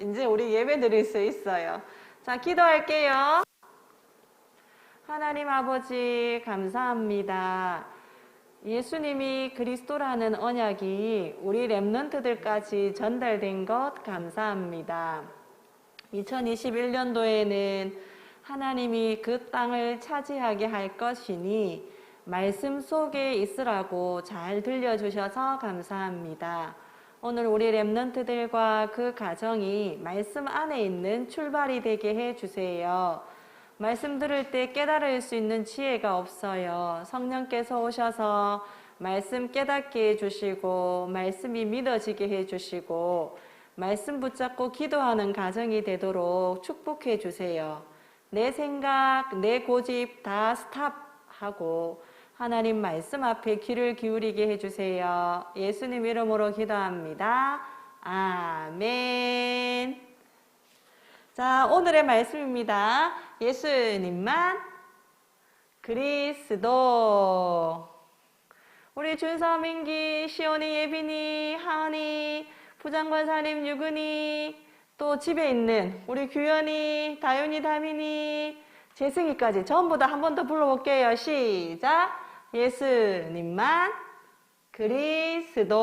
이제 우리 예배 드릴 수 있어요. 자, 기도할게요. 하나님 아버지, 감사합니다. 예수님이 그리스도라는 언약이 우리 랩런트들까지 전달된 것 감사합니다. 2021년도에는 하나님이 그 땅을 차지하게 할 것이니 말씀 속에 있으라고 잘 들려주셔서 감사합니다. 오늘 우리 랩런트들과 그 가정이 말씀 안에 있는 출발이 되게 해 주세요. 말씀 들을 때 깨달을 수 있는 지혜가 없어요. 성령께서 오셔서 말씀 깨닫게 해주시고, 말씀이 믿어지게 해주시고, 말씀 붙잡고 기도하는 가정이 되도록 축복해 주세요. 내 생각, 내 고집 다 스탑하고, 하나님 말씀 앞에 귀를 기울이게 해주세요. 예수님 이름으로 기도합니다. 아멘. 자, 오늘의 말씀입니다. 예수님만 그리스도. 우리 준서민기, 시온이, 예빈이, 하은이, 부장관사님, 유근이, 또 집에 있는 우리 규현이, 다윤이, 다민이, 재승이까지 전부 다 한 번 더 불러볼게요. 시작. 예수님만 그리스도.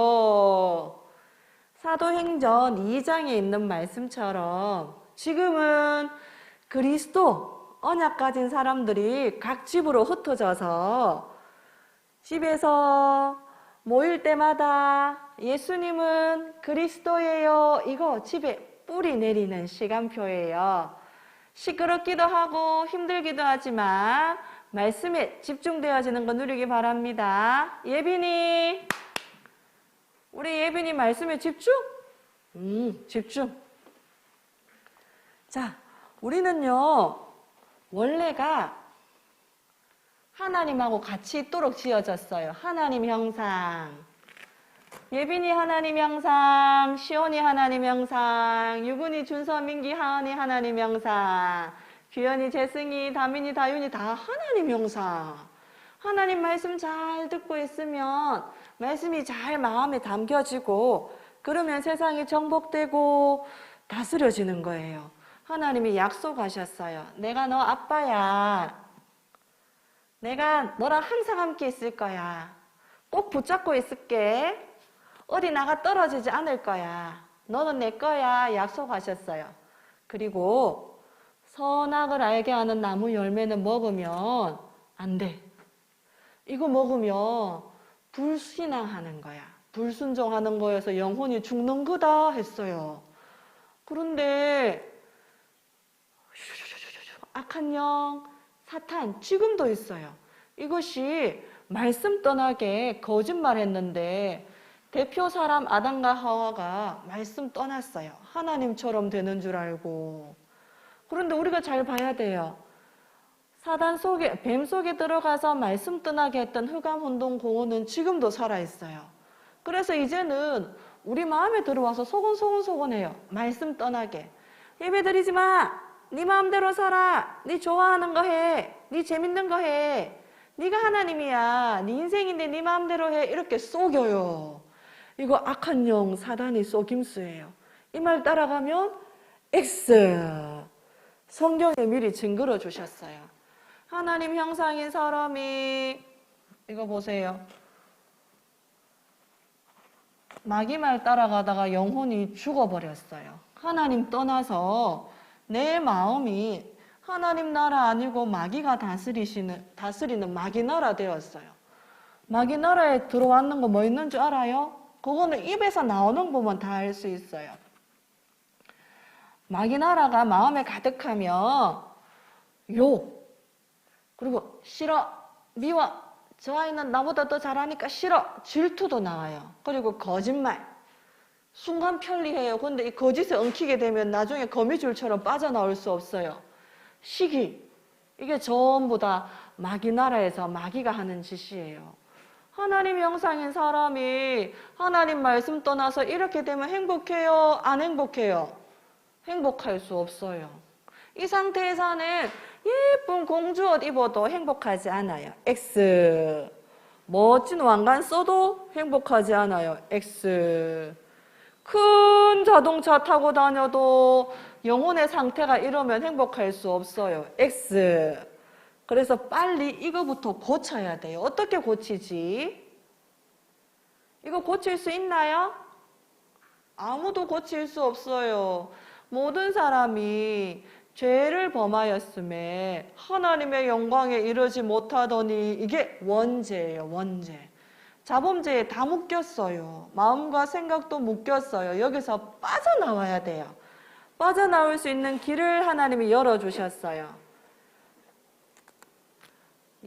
사도행전 2장에 있는 말씀처럼 지금은 그리스도 언약 가진 사람들이 각 집으로 흩어져서 집에서 모일 때마다 예수님은 그리스도예요. 이거 집에 뿌리 내리는 시간표예요. 시끄럽기도 하고 힘들기도 하지만 말씀에 집중되어지는 거 누리기 바랍니다. 예빈이, 우리 예빈이 말씀에 집중? 음, 집중. 자, 우리는요, 원래가 하나님하고 같이 있도록 지어졌어요. 하나님 형상. 예빈이 하나님 형상, 시온이 하나님 형상, 유근이, 준서, 민기, 하은이 하나님 형상, 규현이, 재승이, 다민이, 다윤이 다 하나님 형상. 하나님 말씀 잘 듣고 있으면 말씀이 잘 마음에 담겨지고 그러면 세상이 정복되고 다스려지는 거예요. 하나님이 약속하셨어요. 내가 너 아빠야. 내가 너랑 항상 함께 있을 거야. 꼭 붙잡고 있을게. 어디 나가 떨어지지 않을 거야. 너는 내 거야. 약속하셨어요. 그리고 선악을 알게 하는 나무 열매는 먹으면 안 돼. 이거 먹으면 불신앙하는 거야. 불순종하는 거여서 영혼이 죽는 거다 했어요. 그런데 악한 영, 사탄 지금도 있어요. 이것이 말씀 떠나게 거짓말 했는데 대표 사람 아담과 하와가 말씀 떠났어요. 하나님처럼 되는 줄 알고. 그런데 우리가 잘 봐야 돼요. 사단 속에, 뱀 속에 들어가서 말씀 떠나게 했던 흑암 혼동 공원은 지금도 살아있어요. 그래서 이제는 우리 마음에 들어와서 소곤소곤소곤해요. 말씀 떠나게. 예배 드리지 마! 네 마음대로 살아. 네 좋아하는 거 해. 네 재밌는 거 해. 네가 하나님이야. 네 인생인데 네 마음대로 해. 이렇게 속여요. 이거 악한 영 사단이 속임수예요. 이 말 따라가면 X. 성경에 미리 증거로 주셨어요. 하나님 형상인 사람이 이거 보세요. 마귀 말 따라가다가 영혼이 죽어버렸어요. 하나님 떠나서 내 마음이 하나님 나라 아니고 마귀가 다스리시는, 다스리는 마귀 나라 되었어요. 마귀 나라에 들어왔는 거 뭐 있는 줄 알아요? 그거는 입에서 나오는 거면 다알 수 있어요. 마귀 나라가 마음에 가득하면 욕, 그리고 싫어, 미워, 저 아이는 나보다 더 잘하니까 싫어, 질투도 나와요. 그리고 거짓말, 순간 편리해요. 근데 이 거짓에 엉키게 되면 나중에 거미줄처럼 빠져나올 수 없어요. 시기. 이게 전부 다 마귀 나라에서 마귀가 하는 짓이에요. 하나님 형상인 사람이 하나님 말씀 떠나서 이렇게 되면 행복해요? 안 행복해요? 행복할 수 없어요. 이 상태에서는 예쁜 공주 옷 입어도 행복하지 않아요. X. 멋진 왕관 써도 행복하지 않아요. X. 큰 자동차 타고 다녀도 영혼의 상태가 이러면 행복할 수 없어요. X. 그래서 빨리 이거부터 고쳐야 돼요. 어떻게 고치지? 이거 고칠 수 있나요? 아무도 고칠 수 없어요. 모든 사람이 죄를 범하였음에 하나님의 영광에 이르지 못하더니 이게 원죄예요, 원죄. 자범죄에 다 묶였어요. 마음과 생각도 묶였어요. 여기서 빠져나와야 돼요. 빠져나올 수 있는 길을 하나님이 열어주셨어요.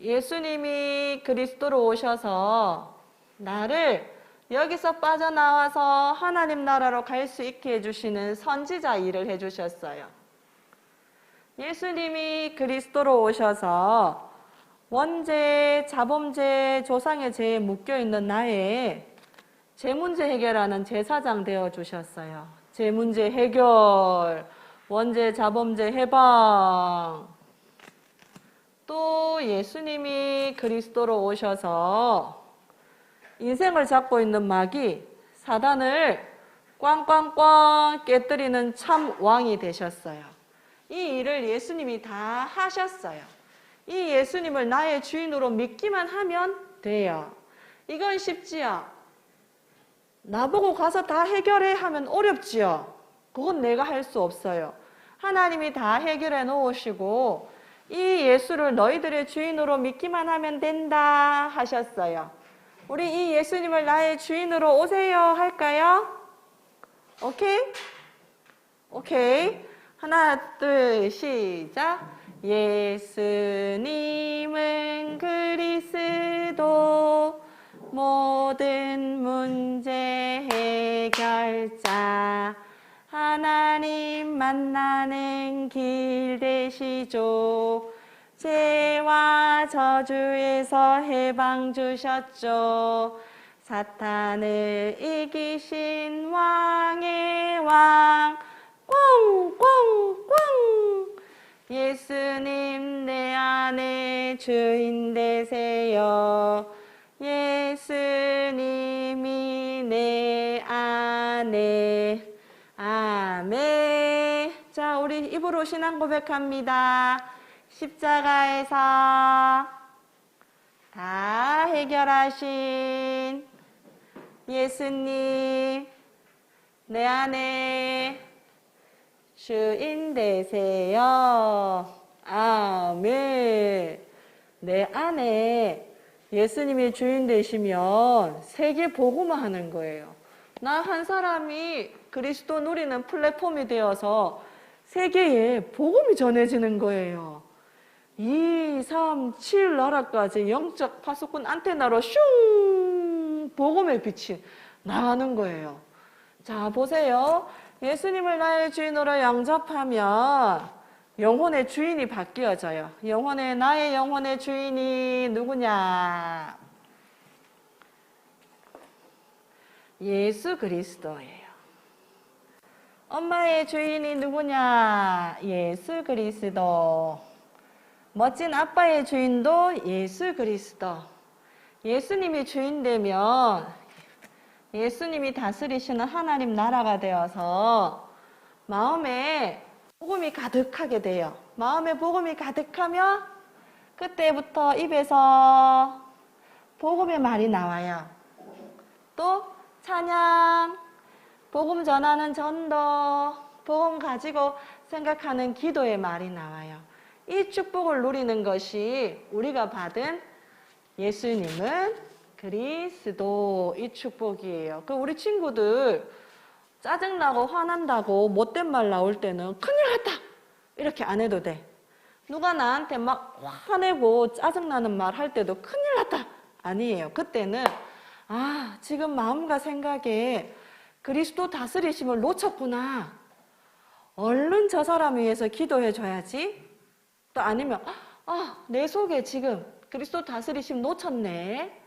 예수님이 그리스도로 오셔서 나를 여기서 빠져나와서 하나님 나라로 갈 수 있게 해주시는 선지자 일을 해주셨어요. 예수님이 그리스도로 오셔서 원죄, 자범죄, 조상의 죄에 묶여 있는 나의 제 문제 해결하는 제사장 되어 주셨어요. 제 문제 해결, 원죄, 자범죄 해방. 또 예수님이 그리스도로 오셔서 인생을 잡고 있는 마귀, 사단을 꽝꽝꽝 깨뜨리는 참 왕이 되셨어요. 이 일을 예수님이 다 하셨어요. 이 예수님을 나의 주인으로 믿기만 하면 돼요. 이건 쉽지요. 나보고 가서 다 해결해 하면 어렵지요. 그건 내가 할 수 없어요. 하나님이 다 해결해 놓으시고 이 예수를 너희들의 주인으로 믿기만 하면 된다 하셨어요. 우리 이 예수님을 나의 주인으로 오세요 할까요? 오케이? 오케이. 하나, 둘, 시작. 예수님은 그리스도 모든 문제 해결자 하나님 만나는 길 되시죠 죄와 저주에서 해방 주셨죠. 사탄을 이기신 왕의 왕. 꽝꽝꽝. 예수님 내 안에 주인 되세요. 예수님이 내 안에. 아멘. 자 우리 입으로 신앙 고백합니다 십자가에서 다 해결하신 예수님 내 안에 주인 되세요. 아멘. 내 안에 예수님이 주인 되시면 세계 복음화 하는 거예요. 나 한 사람이 그리스도 누리는 플랫폼이 되어서 세계에 복음이 전해지는 거예요. 2, 3, 7 나라까지 영적 파수꾼 안테나로 슝 복음의 빛이 나가는 거예요. 자, 보세요. 예수님을 나의 주인으로 영접하면 영혼의 주인이 바뀌어져요. 영혼의 나의 영혼의 주인이 누구냐? 예수 그리스도예요. 엄마의 주인이 누구냐? 예수 그리스도. 멋진 아빠의 주인도 예수 그리스도. 예수님이 주인 되면 예수님이 다스리시는 하나님 나라가 되어서 마음에 복음이 가득하게 돼요. 마음에 복음이 가득하면 그때부터 입에서 복음의 말이 나와요. 또 찬양, 복음 전하는 전도, 복음 가지고 생각하는 기도의 말이 나와요. 이 축복을 누리는 것이 우리가 받은 예수님은 그리스도 이 축복이에요. 그 우리 친구들 짜증나고 화난다고 못된 말 나올 때는 큰일 났다 이렇게 안 해도 돼. 누가 나한테 막 화내고 짜증나는 말 할 때도 큰일 났다 아니에요. 그때는 아 지금 마음과 생각에 그리스도 다스리심을 놓쳤구나. 얼른 저 사람 위해서 기도해 줘야지. 또 아니면 아 내 속에 지금 그리스도 다스리심 놓쳤네.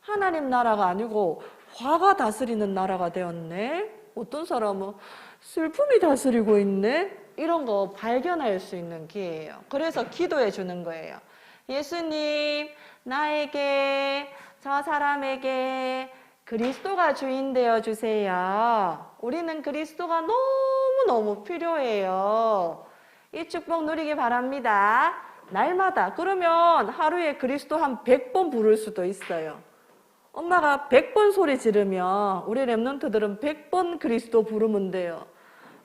하나님 나라가 아니고 화가 다스리는 나라가 되었네. 어떤 사람은 슬픔이 다스리고 있네. 이런 거 발견할 수 있는 기회예요. 그래서 기도해 주는 거예요. 예수님, 나에게, 저 사람에게 그리스도가 주인 되어 주세요. 우리는 그리스도가 너무너무 필요해요. 이 축복 누리기 바랍니다. 날마다. 그러면 하루에 그리스도 한 100번 부를 수도 있어요. 엄마가 100번 소리 지르면 우리 랩런트들은 100번 그리스도 부르면 돼요.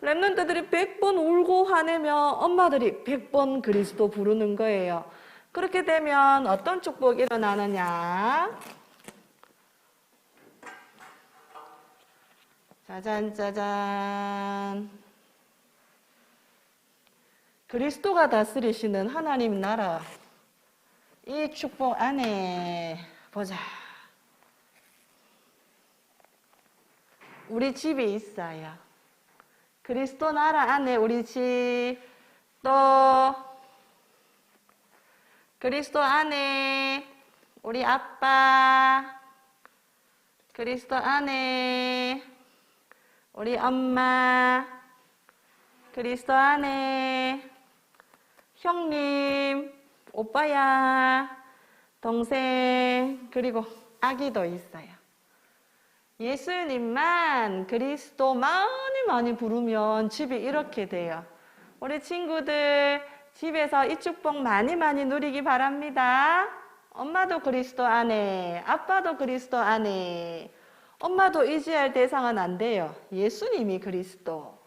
랩런트들이 100번 울고 화내면 엄마들이 100번 그리스도 부르는 거예요. 그렇게 되면 어떤 축복이 일어나느냐? 짜잔 짜잔. 그리스도가 다스리시는 하나님 나라. 이 축복 안에 보자. 우리 집이 있어요. 그리스도 나라 안에 우리 집, 또 그리스도 안에 우리 아빠, 그리스도 안에 우리 엄마, 그리스도 안에 형님, 오빠야, 동생, 그리고 아기도 있어요. 예수님만 그리스도 많이 많이 부르면 집이 이렇게 돼요. 우리 친구들 집에서 이 축복 많이 많이 누리기 바랍니다. 엄마도 그리스도 안에, 아빠도 그리스도 안에. 엄마도 의지할 대상은 안 돼요. 예수님이 그리스도.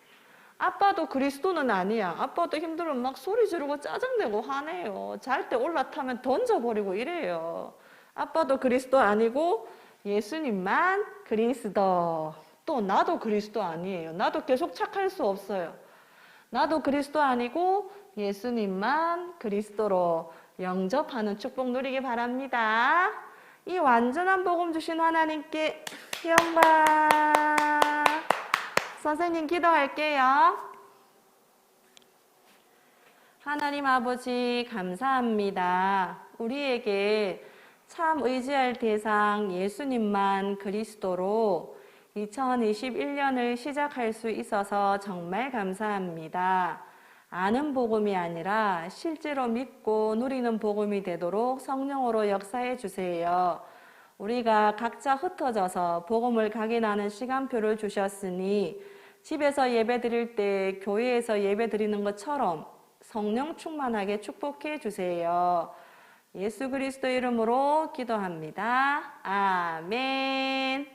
아빠도 그리스도는 아니야. 아빠도 힘들면 막 소리 지르고 짜증내고 화내요. 잘 때 올라타면 던져버리고 이래요. 아빠도 그리스도 아니고 예수님만 그리스도. 또 나도 그리스도 아니에요. 나도 계속 착할 수 없어요. 나도 그리스도 아니고 예수님만 그리스도로 영접하는 축복 누리기 바랍니다. 이 완전한 복음 주신 하나님께 영광. 선생님 기도할게요. 하나님 아버지 감사합니다. 우리에게 참 의지할 대상 예수님만 그리스도로 2021년을 시작할 수 있어서 정말 감사합니다. 아는 복음이 아니라 실제로 믿고 누리는 복음이 되도록 성령으로 역사해 주세요. 우리가 각자 흩어져서 복음을 각인하는 시간표를 주셨으니 집에서 예배 드릴 때 교회에서 예배 드리는 것처럼 성령 충만하게 축복해 주세요. 예수 그리스도 이름으로 기도합니다. 아멘.